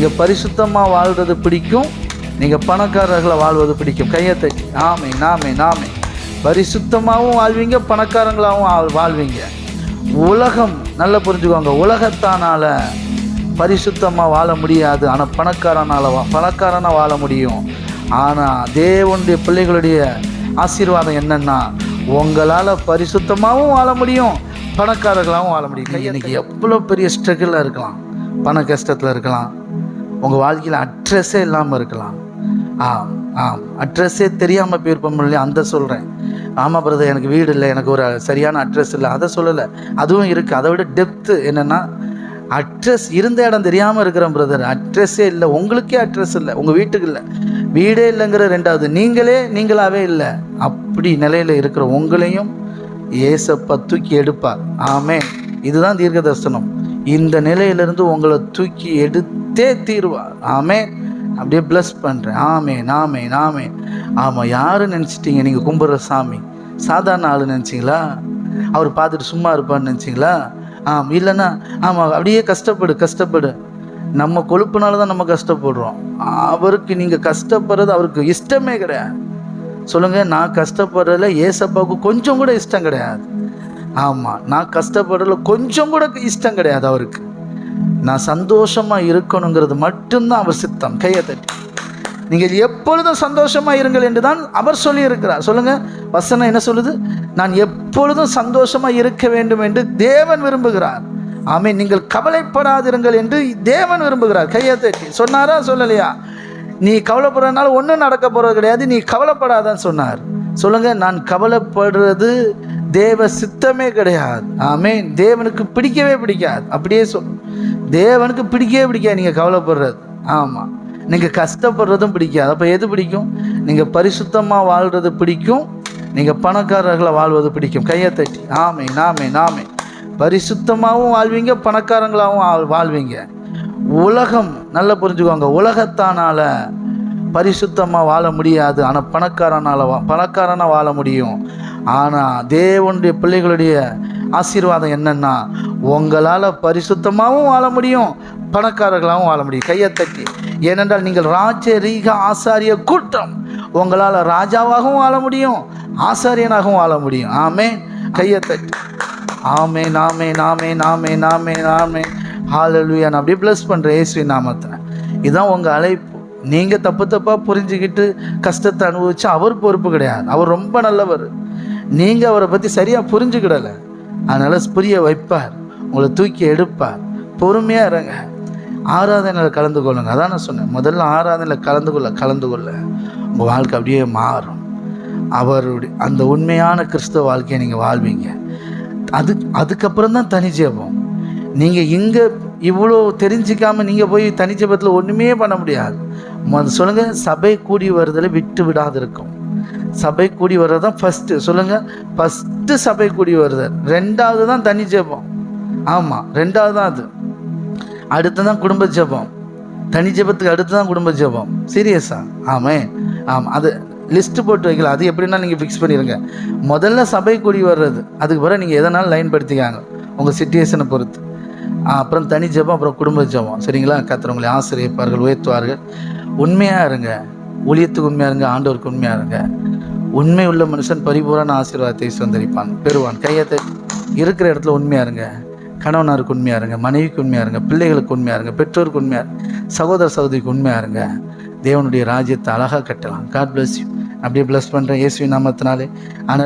நீங்கள் பரிசுத்தமாக வாழ்றது பிடிக்கும். நீங்கள் பணக்காரர்களை வாழ்வது பிடிக்கும். கையத்தை நாமே ஆமை நாமே நாமே பரிசுத்தமாகவும் வாழ்வீங்க பணக்காரங்களாகவும் வாழ்வீங்க. உலகம் நல்லா புரிஞ்சுக்கோங்க உலகத்தானால் பரிசுத்தமாக வாழ முடியாது. ஆனால் பணக்காரனால் பணக்காரனாக வாழ முடியும். ஆனால் தேவனுடைய பிள்ளைகளுடைய ஆசீர்வாதம் என்னென்னா உங்களால் பரிசுத்தமாகவும் வாழ முடியும் பணக்காரர்களாகவும் வாழ முடியும். இன்னைக்கு எவ்வளோ பெரிய ஸ்ட்ரகிளாக இருக்கலாம். பண கஷ்டத்தில் இருக்கலாம். உங்கள் வாழ்க்கையில் அட்ரஸே இல்லாமல் இருக்கலாம். ஆம் ஆம். அட்ரஸே தெரியாமல் போயிருப்போம் இல்லையா? அந்த சொல்கிறேன் ஆமாம் பிரதர் எனக்கு வீடு இல்லை. எனக்கு ஒரு சரியான அட்ரஸ் இல்லை. அதை சொல்லலை. அதுவும் இருக்குது அதை விட டெப்த்து என்னென்னா அட்ரஸ் இருந்த இடம் தெரியாமல் இருக்கிறேன் பிரதர் அட்ரஸே இல்லை. உங்களுக்கே அட்ரஸ் இல்லை. உங்கள் வீட்டுக்கு இல்லை. வீடே இல்லைங்கிற ரெண்டாவது. நீங்களே நீங்களாவே இல்லை. அப்படி நிலையில் இருக்கிற உங்களையும் ஏசப்பா தூக்கி எடுப்பார். ஆமே இதுதான் தீர்க்க தரிசனம் இந்த நிலையிலிருந்து உங்களை தூக்கி எடுத்தே தீர்வார். ஆமே அப்படியே ப்ளஸ் பண்ணுறேன் ஆமே நாமே நாமே ஆமாம் யாரு நினச்சிட்டீங்க? நீங்கள் கும்பிட்ற சாமி. சாதாரண ஆள் நினச்சிங்களா? அவர் பார்த்துட்டு சும்மா இருப்பான்னு நினச்சிங்களா? ஆம் இல்லைன்னா ஆமாம் அப்படியே கஷ்டப்படு கஷ்டப்படு. நம்ம கொழுப்புனால தான் நம்ம கஷ்டப்படுறோம். அவருக்கு நீங்கள் கஷ்டப்படுறது அவருக்கு இஷ்டமே கிடையாது. சொல்லுங்கள் நான் கஷ்டப்படுறதுல ஏசப்பாவுக்கு கொஞ்சம் கூட இஷ்டம் கிடையாது. ஆமாம் நான் கஷ்டப்படுறதுல கொஞ்சம் கூட இஷ்டம் கிடையாது அவருக்கு. நான் சந்தோஷமாக இருக்கணுங்கிறது மட்டும்தான் அவர் சித்தம் கையை தட்டி. நீங்கள் எப்பொழுதும் சந்தோஷமாக இருங்கள் என்று தான் அவர் சொல்லியிருக்கிறார். சொல்லுங்கள் வசனம் என்ன சொல்லுது? நான் எப்பொழுதும் சந்தோஷமாக இருக்க வேண்டும் என்று தேவன் விரும்புகிறார். ஆமே நீங்கள் கவலைப்படாதிருங்கள் என்று தேவன் விரும்புகிறார். கையை தட்டி. சொன்னாரா? சொல்லலையா? நீ கவலைப்படுறதுனால ஒன்றும் நடக்க போகிறது கிடையாது நீ கவலைப்படாதான்னு சொன்னார். சொல்லுங்கள் நான் கவலைப்படுறது தேவ சித்தமே கிடையாது. ஆமேன். தேவனுக்கு பிடிக்கவே பிடிக்காது. அப்படியே சொல். தேவனுக்கு பிடிக்கவே பிடிக்காது. நீங்கள் கவலைப்படுறது. ஆமாம் நீங்கள் கஷ்டப்படுறதும் பிடிக்காது. அப்போ எது பிடிக்கும்? நீங்கள் பரிசுத்தமாக வாழ்கிறது பிடிக்கும். நீங்கள் பணக்காரர்களை வாழ்வது பிடிக்கும். கையை தட்டி. ஆமை நாமே நாமே பரிசுத்தமாகவும் வாழ்வீங்க பணக்காரங்களாகவும் வாழ்வீங்க. உலகம் நல்லா புரிஞ்சுக்கோங்க. உலகத்தானால பரிசுத்தமாக வாழ முடியாது. ஆனால் பணக்காரனால் வா பணக்காரனாக வாழ முடியும். ஆனால் தேவனுடைய பிள்ளைகளுடைய ஆசீர்வாதம் என்னென்னா உங்களால் பரிசுத்தமாகவும் வாழ முடியும் பணக்காரர்களாகவும் வாழ முடியும். கையை தட்டி. ஏனென்றால் நீங்கள் ராஜரீக ஆசாரிய கூட்டம். உங்களால் ராஜாவாகவும் வாழ முடியும் ஆசாரியனாகவும் வாழ முடியும். ஆமே கையை தட்டி. ஆமே நாமே நாமே நாமே நாமே நாமே ஹாலலுயா நான் அப்படியே ப்ளஸ் பண்ணுறேன் ஏசுவி நாமத்தில். இதுதான் உங்கள் அழைப்பு. நீங்கள் தப்பு தப்பாக புரிஞ்சுக்கிட்டு கஷ்டத்தை அனுபவிச்சு அவர் பொறுப்பு கிடையாது. அவர் ரொம்ப நல்லவர். நீங்கள் அவரை பற்றி சரியாக புரிஞ்சுக்கிடலை. அதனால் புரிய வைப்பார். உங்களை தூக்கி எடுப்பார். பொறுமையாக இருங்க. ஆராதனையில் கலந்து கொள்ளுங்க. அதான் நான் சொன்னேன். முதல்ல ஆராதனையில் கலந்து கொள்ள கலந்து கொள்ள. உங்கள் வாழ்க்கை அப்படியே மாறும். அவருடைய அந்த உண்மையான கிறிஸ்தவ வாழ்க்கையை நீங்கள் வாழ்வீங்க. அது அதுக்கப்புறம் தான் தனி ஜெபம். நீங்கள் இங்கே இவ்வளோ தெரிஞ்சிக்காமல் நீங்கள் போய் தனிச்சபத்தில் ஒன்றுமே பண்ண முடியாது. சொல்லுங்க சபை கூடி வருதல விட்டு விடாது இருக்கும் சபை கூடி வர்றது தான் ஃபஸ்ட்டு சொல்லுங்கள் ஃபஸ்ட்டு சபை கூடி வருதல் ரெண்டாவது தான் தனி ஜெபம். ஆமாம் ரெண்டாவது தான் அது. அடுத்து தான் குடும்ப ஜெபம். தனி ஜெபத்துக்கு அடுத்து தான் குடும்ப ஜெபம். சீரியஸா ஆமே. ஆமாம் அது லிஸ்ட்டு போட்டு வைக்கல. அது எப்படின்னா நீங்கள் ஃபிக்ஸ் பண்ணிடுங்க முதல்ல சபை கூடி வர்றது. அதுக்கு பிறகு நீங்கள் எதனாலும் லைன் படுத்திக்காங்க? உங்கள் சுச்சுவேஷனை பொறுத்து. அப்புறம் தனி ஜெபம் அப்புறம் குடும்ப ஜெபம். சரிங்களா? கத்துறவங்களை ஆசிரியப்பார்கள் உயர்த்துவார்கள். உண்மையாக இருங்க. ஊழியத்துக்கு உண்மையாக இருங்க ஆண்டோருக்கு உண்மையாக இருங்க. உண்மை உள்ள மனுஷன் பரிபூரண ஆசீர்வாதத்தை சுதந்திரிப்பான் பெறுவான். கையத்தை இருக்கிற இடத்துல உண்மையாக இருங்க. கணவனாருக்கு உண்மையாக இருங்க மனைவிக்கு உண்மையாக இருங்க பிள்ளைகளுக்கு உண்மையாக இருங்க பெற்றோருக்கு உண்மையாக சகோதர சகோதரிக்கு உண்மையாக இருங்க. தேவனுடைய ராஜ்யத்தை அழகாக கட்டலாம். காட் பிளஸ் யூ அப்படியே பிளஸ் பண்ணுறேன் இயேசுவின் நாமத்தினாலே. ஆனால்